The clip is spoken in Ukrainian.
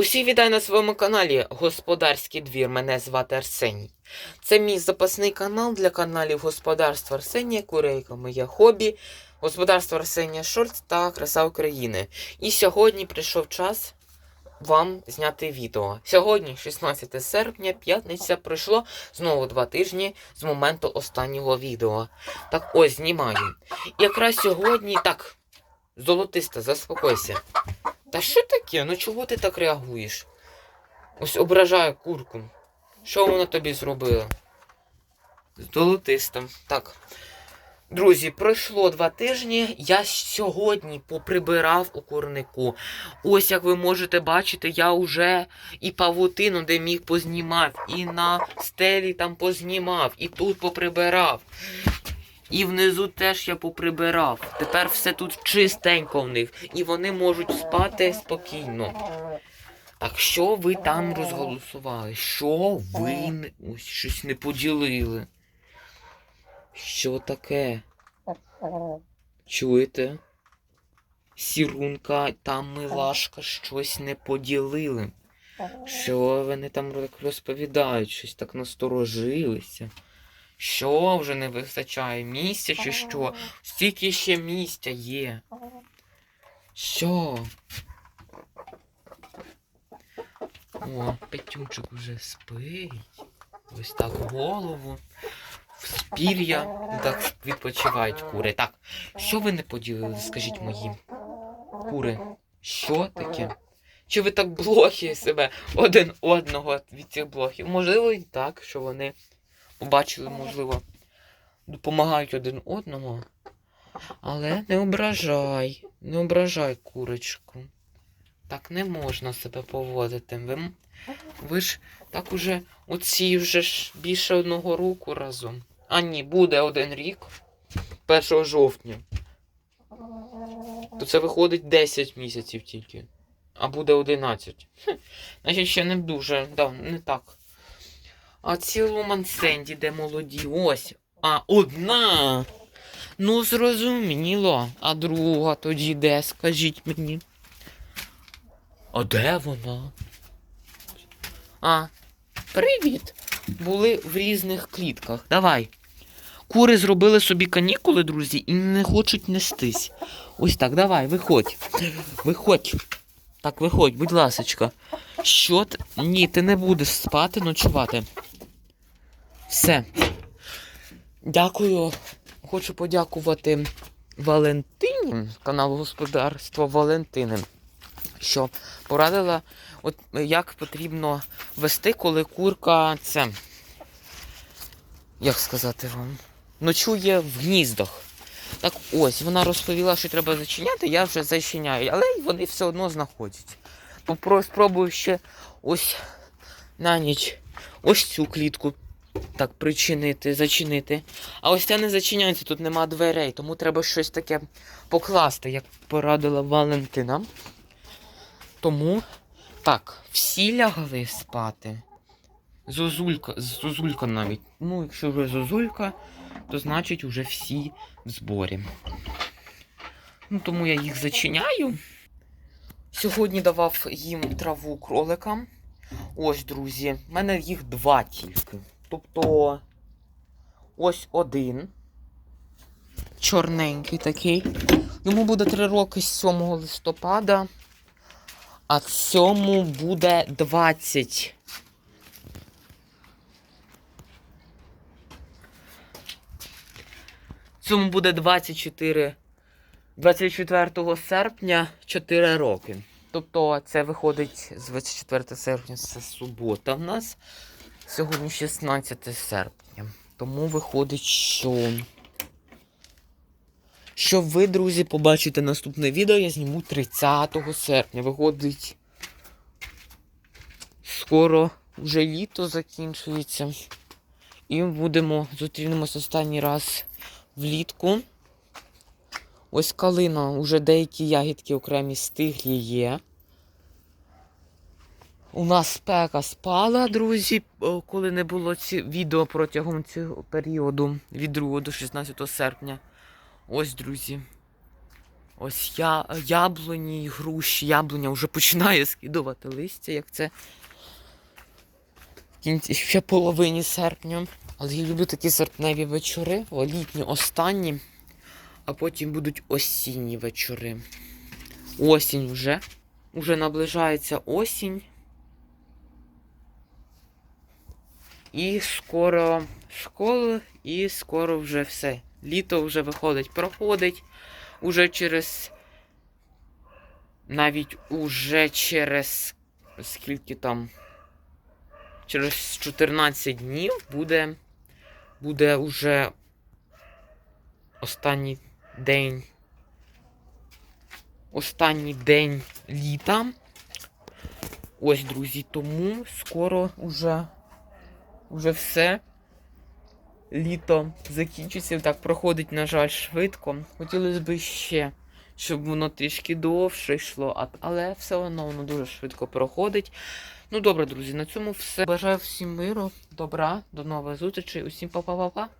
Усі вітаю на своєму каналі Господарський двір. Мене звати Арсеній. Це мій запасний канал для каналів Господарства Арсенія, Курейка, моє хобі, Господарство Арсенія Шольц та Краса України. І сьогодні прийшов час вам зняти відео. Сьогодні, 16 серпня, п'ятниця, пройшло знову два тижні з моменту останнього відео. Так ось знімаю. Якраз сьогодні так. Золотиста, заспокойся. Та що таке? Ну чого ти так реагуєш? Ось ображаю курку. Що вона тобі зробила? Золотиста. Так. Друзі, пройшло два тижні. Я сьогодні поприбирав у курнику. Ось як ви можете бачити, я вже і павутину, де міг познімав, і на стелі там познімав, і тут поприбирав. І внизу теж я поприбирав. Тепер все тут чистенько в них. І вони можуть спати спокійно. Так що ви там розголосували? Що ви. Ось щось не поділили? Що таке? Чуєте? Сірунка та милашка щось не поділили. Що вони там розповідають? Щось так насторожилися. Що вже не вистачає? Місця чи що? Стільки ще місця є. Що? О, Петючок вже спить. Ось так голову. Спір'я. Так відпочивають кури. Так, що ви не поділили, скажіть мої кури? Що таке? Чи ви так блохи себе один одного від цих блохів? Можливо, і так, що вони побачили, можливо, допомагають один одному. Але не ображай, не ображай курочку. Так не можна себе поводити. Ви, ви ж так уже оці вже ж більше одного року разом. А ні, буде один рік 1 жовтня. То це виходить 10 місяців тільки. А буде 11. Хе, Значить, ще не дуже, да, не так. А ці ломансенді, де молоді, ось. А одна. Ну, зрозуміло. А друга тоді де, скажіть мені. А де вона? А, привіт. Були в різних клітках. Давай. Кури зробили собі канікули, друзі, і не хочуть нестись. Ось так, давай, виходь. Виходь. Так, виходь, будь ласочка. Що ти? Ні, ти не будеш спати, ночувати. Все. Дякую. Хочу подякувати Валентині, каналу господарства Валентини, що порадила, от як потрібно вести, коли курка це. Як сказати вам? Ночує в гніздах. Так ось, вона розповіла, що треба зачиняти, я вже зачиняю, але вони все одно знаходять. Попро спробую ще ось на ніч ось цю клітку так причинити, зачинити. А ось це не зачиняється, тут нема дверей, тому треба щось таке покласти, як порадила Валентина. Тому так, всі лягли спати. Зозулька, Зозулька навіть. Ну, якщо вже Зозулька, то значить вже всі в зборі. Ну, тому я їх зачиняю. Сьогодні давав їм траву кроликам. Ось, друзі, в мене їх два тільки. Тобто ось один. Чорненький такий. Йому буде 3 роки з 7 листопада. А цьому буде 20. Цьому буде 24. 24 серпня 4 роки. Тобто це виходить з 24 серпня, це субота в нас. Сьогодні 16 серпня. Тому виходить, що. Щоб ви, друзі, побачите наступне відео, я зніму 30 серпня. Виходить. Скоро вже літо закінчується. І будемо зустрінемось останній раз влітку. Ось калина, уже деякі ягідки окремі стиглі є. У нас спека спала, друзі, коли не було ці відео протягом цього періоду від 2 до 16 серпня. Ось, друзі. Ось я, яблуні, груші, яблуня вже починає скидувати листя, як це в кінці ще половині серпня. Але я люблю такі серпневі вечори, о, літні останні, а потім будуть осінні вечори. Осінь вже. Уже наближається осінь. І скоро школа, і скоро вже все. Літо вже виходить, проходить. Уже через. Навіть уже через скільки там. Через 14 днів буде. Буде уже останній день. Останній день літа. Ось, друзі, тому скоро уже, уже все. Літо закінчиться, так проходить, на жаль, швидко. Хотілося б ще, щоб воно трішки довше йшло, але все одно воно дуже швидко проходить. Ну добре, друзі, на цьому все. Бажаю всім миру, добра, до нових зустрічей. Усім па-па-па-па.